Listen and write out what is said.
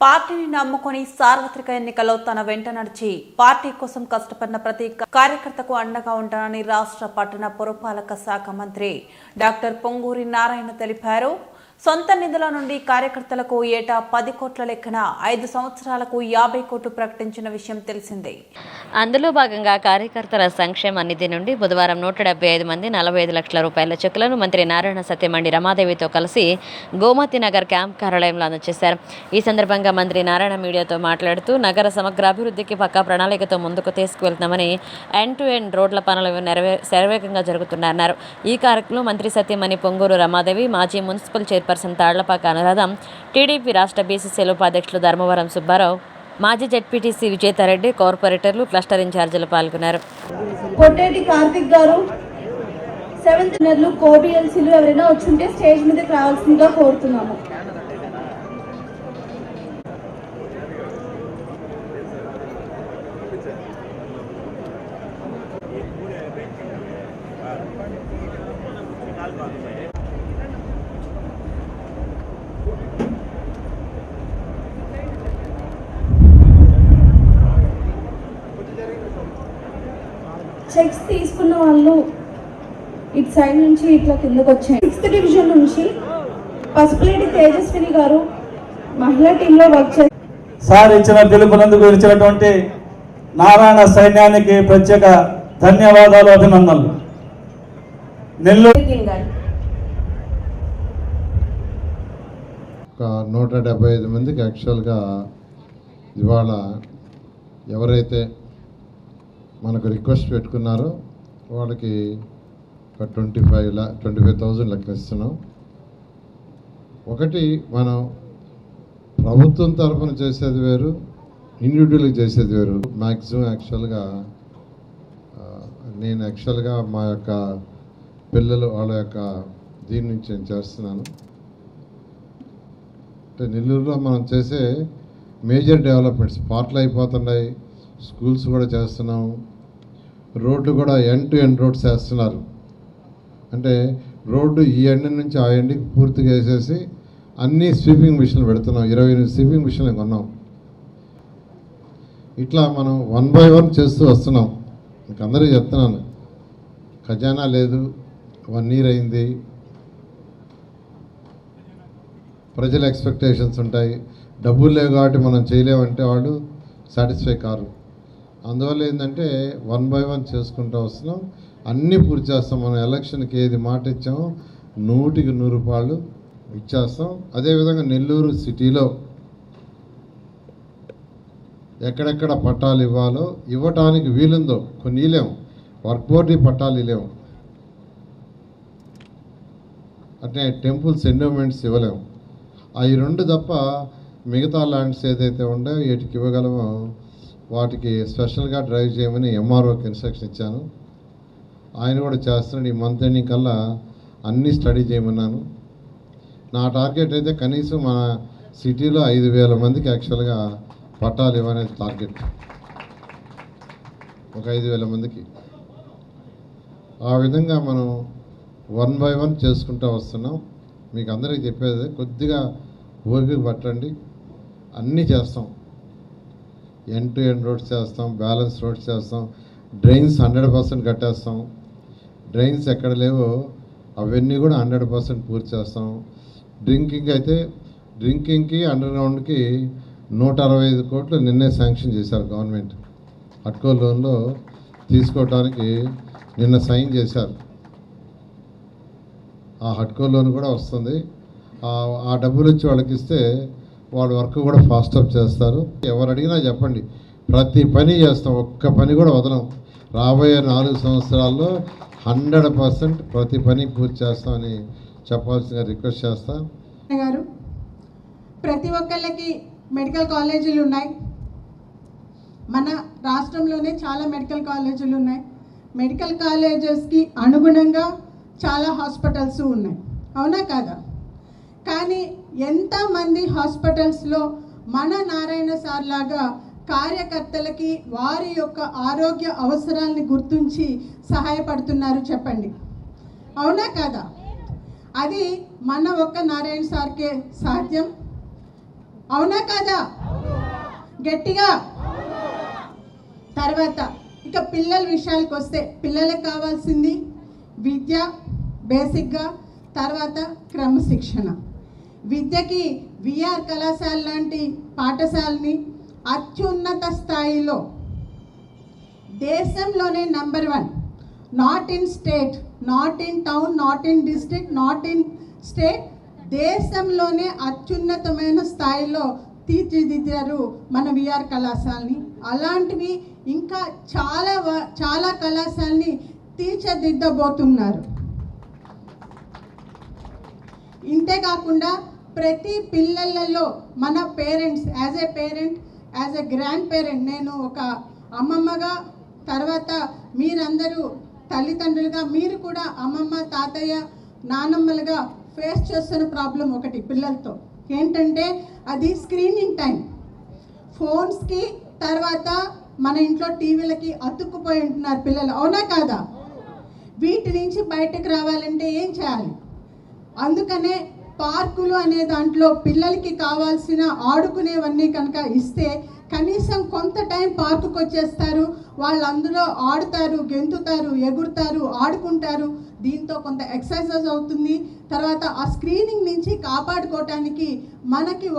పార్టీని నమ్ముకొని సార్వత్రిక ఎన్నికల్లో తన వెంట నడిచి పార్టీ కోసం కష్టపడిన ప్రతి కార్యకర్తకు అండగా ఉంటానని రాష్ట్ర పట్టణ పురపాలక శాఖ మంత్రి డాక్టర్ పొంగూరి నారాయణ తెలిపారు. సొంత నిధుల నుండి కార్యకర్తలకు ఏటా పది కోట్ల లెక్కన ఐదు సంవత్సరాలకు యాభై కోట్లు ప్రకటించిన విషయం తెలిసిందే. అందులో భాగంగా కార్యకర్తల సంక్షేమ నిధి నుండి బుధవారం నూట డెబ్బై ఐదు మంది నలభై ఐదు లక్షల రూపాయల చెక్కులను మంత్రి నారాయణ సత్యమండి రమాదేవితో కలిసి గోమతి నగర్ క్యాంప్ కార్యాలయంలో అందజేశారు. ఈ సందర్భంగా మంత్రి నారాయణ మీడియాతో మాట్లాడుతూ నగర సమగ్ర అభివృద్ధికి పక్కా ప్రణాళికతో ముందుకు తీసుకువెళ్తున్నామని ఎండ్ టు ఎండ్ రోడ్ల పనులు నెరవే శరవేగంగా జరుగుతున్నారన్నారు ఈ కార్యక్రమంలో మంత్రి సత్యమణి పొంగూరు రమాదేవి మాజీ municipal chairperson Tallapaka Anuradham TDP రాష్ట్ర బీసీసీఎల్ ఉపాధ్యక్షులు ధర్మవరం సుబ్బారావు మాజీ జెడ్పీటీసీ విజేతారెడ్డి కార్పొరేటర్లు క్లస్టర్ ఇన్ఛార్జీలు పాల్గొన్నారు. పొట్టేటి కార్తిక్ గారు సెవెంత్ నెలలు కోబిఎల్సీలు ఎవరైనా వచ్చుంటే స్టేజ్ మీదకి రావాల్సిందిగా కోరుతున్నాము. చెక్స్ వాళ్ళు ఇటు సైడ్ నుంచి ఇట్లా కిందకు వచ్చాయి. సిక్స్త్ డివిజన్ నుంచి పసుపులేటి తేజస్విని గారు మహిళా టీంలో వర్క్ చేస్తారు సార్ ఇచ్చిన పిలుపునందుకు ఇచ్చినటువంటి నారాయణ సైన్యానికి ప్రత్యేక ధన్యవాదాలు అభినందనలు. నెల్లూరు ఒక నూట డెబ్బై ఐదు మందికి యాక్చువల్గా ఇవాళ ఎవరైతే మనకు రిక్వెస్ట్ పెట్టుకున్నారో వాళ్ళకి ఒక ట్వంటీ ఫైవ్ లా ట్వంటీ ఫైవ్ థౌజండ్ లెక్క ఇస్తున్నాం. ఒకటి మనం ప్రభుత్వం తరఫున చేసేది వేరు ఇండివిజువల్గా చేసేది వేరు. మ్యాక్సిమం యాక్చువల్గా నేను యాక్చువల్గా మా యొక్క పిల్లలు వాళ్ళ యొక్క దీని నుంచి నేను చేస్తున్నాను. అంటే నెల్లూరులో మనం చేసే మేజర్ డెవలప్మెంట్స్ పార్ట్లు అయిపోతున్నాయి స్కూల్స్ కూడా చేస్తున్నాం. రోడ్లు కూడా ఎండ్ టు ఎండ్ రోడ్స్ వేస్తున్నారు. అంటే రోడ్డు ఈ ఎండ్ నుంచి ఆ ఎండ్కి పూర్తిగా వేసేసి అన్ని స్వీపింగ్ మిషన్లు పెడుతున్నాం. ఇరవై ఎనిమిది స్వీపింగ్ మిషన్లు కొన్నాం. ఇట్లా మనం వన్ బై వన్ చేస్తూ వస్తున్నాం. మీకు అందరికీ చెప్తున్నాను. ఖజానా లేదు వన్ ఇయర్ అయింది. ప్రజల ఎక్స్పెక్టేషన్స్ ఉంటాయి. డబ్బులు లేవు కాబట్టి మనం చేయలేమంటే వాళ్ళు సాటిస్ఫై కారు. అందువల్ల ఏంటంటే వన్ బై వన్ చేసుకుంటూ వస్తున్నాం. అన్నీ పూర్తి చేస్తాం. మనం ఎలక్షన్కి ఏది మాట ఇచ్చామో నూటికి నూరు రూపాయలు ఇచ్చేస్తాం. అదేవిధంగా నెల్లూరు సిటీలో ఎక్కడెక్కడ పట్టాలు ఇవ్వాలో ఇవ్వటానికి వీలుందో కొన్ని ఇలేము. వర్క్ బోర్డు పట్టాలు ఇలేము. అట్నే టెంపుల్స్ ఎండోమెంట్స్ ఇవ్వలేము. అవి రెండు తప్ప మిగతా ల్యాండ్స్ ఏదైతే ఉండో వీటికి ఇవ్వగలమో వాటికి స్పెషల్గా డ్రైవ్ చేయమని ఎంఆర్ఓకి ఇన్స్ట్రక్షన్ ఇచ్చాను. ఆయన కూడా చేస్తున్నాడు. ఈ మంత్ ఎండింగ్ కల్లా అన్నీ స్టడీ చేయమన్నాను. నా టార్గెట్ అయితే కనీసం మన సిటీలో ఐదు వేల మందికి యాక్చువల్గా పట్టాలు ఇవ్వనేది టార్గెట్. ఒక ఐదు వేల మందికి. ఆ విధంగా మనం వన్ బై వన్ చేసుకుంటూ వస్తున్నాం. మీకు అందరికీ చెప్పేది కొద్దిగా ఓపిక పట్టండి. అన్నీ చేస్తాం. ఎండ్ టు ఎండ్ రోడ్స్ చేస్తాం బ్యాలెన్స్ రోడ్స్ చేస్తాం డ్రైన్స్ హండ్రెడ్ పర్సెంట్ కట్టేస్తాం. డ్రైన్స్ ఎక్కడ లేవో అవన్నీ కూడా హండ్రెడ్ పర్సెంట్ పూర్తి చేస్తాం. డ్రింకింగ్ అయితే డ్రింకింగ్కి అండర్ గ్రౌండ్కి నూట అరవై ఐదు కోట్లు నిన్నే శాంక్షన్ చేశారు గవర్నమెంట్. అట్కో లోన్లో తీసుకోవడానికి నిన్న సైన్ చేశారు. ఆ హట్కో లోన్ కూడా వస్తుంది. ఆ డబ్బులు వచ్చి వాళ్ళకి ఇస్తే వాళ్ళ వర్క్ కూడా ఫాస్ట్ అప్ చేస్తారు. ఎవరు అడిగినా చెప్పండి. ప్రతి పని చేస్తాం. ఒక్క పని కూడా వదలం. రాబోయే నాలుగు సంవత్సరాల్లో హండ్రెడ్ పర్సెంట్ ప్రతి పని పూర్తి చేస్తామని చెప్పాల్సిన రిక్వెస్ట్ చేస్తా. గారు ప్రతి ఒక్కళ్ళకి మెడికల్ కాలేజీలు ఉన్నాయి. మన రాష్ట్రంలోనే చాలా మెడికల్ కాలేజీలు ఉన్నాయి. మెడికల్ కాలేజెస్కి అనుగుణంగా చాలా హాస్పిటల్స్ ఉన్నాయి. అవునా కాదా? కానీ ఎంతమంది హాస్పిటల్స్లో మన నారాయణ సార్ లాగా కార్యకర్తలకి వారి యొక్క ఆరోగ్య అవసరాల్ని గుర్తించి సహాయపడుతున్నారు చెప్పండి. అవునా కాదా? అది మన ఒక్క నారాయణ సార్కే సాధ్యం? అవునా కాదా? గట్టిగా? తర్వాత ఇక పిల్లల విషయాలకు వస్తే పిల్లలకు కావాల్సింది విద్య బేసిక్గా తర్వాత క్రమశిక్షణ. విద్యకి విఆర్ కళాశాల లాంటి పాఠశాలని అత్యున్నత స్థాయిలో దేశంలోనే number one. Not in state not in town not in district not in state. దేశంలోనే అత్యున్నతమైన స్థాయిలో తీర్చిదిద్దారు మన విఆర్ కళాశాలని. అలాంటివి ఇంకా చాలా వ- చాలా కళాశాలని తీర్చిదిద్దబోతున్నారు. ఇంతే కాకుండా ప్రతి పిల్లలలో మన parents as a parent as a grandparent నేను ఒక అమ్మమ్మగా తర్వాత మీరందరూ తల్లిదండ్రులుగా మీరు కూడా అమ్మమ్మ తాతయ్య నానమ్మలుగా ఫేస్ చేస్తున్న ప్రాబ్లం ఒకటి పిల్లలతో. ఏంటంటే అది స్క్రీనింగ్ టైం ఫోన్స్కి తర్వాత మన ఇంట్లో టీవీలకి అతుక్కుపోయి ఉంటున్నారు పిల్లలు. అవునా కాదా? వీటి నుంచి బయటకు రావాలంటే ఏం చేయాలి? అందుకనే పార్కులు అనే దాంట్లో పిల్లలకి కావాల్సిన ఆడుకునేవన్నీ కనుక ఇస్తే కనీసం కొంత టైం పార్కుకు వచ్చేస్తారు వాళ్ళు అందులో ఆడుతారు గెంతుతారు ఎగురుతారు ఆడుకుంటారు. దీంతో కొంత ఎక్సర్సైజ్ అవుతుంది. తర్వాత ఆ స్క్రీనింగ్ నుంచి కాపాడుకోవటానికి మనకి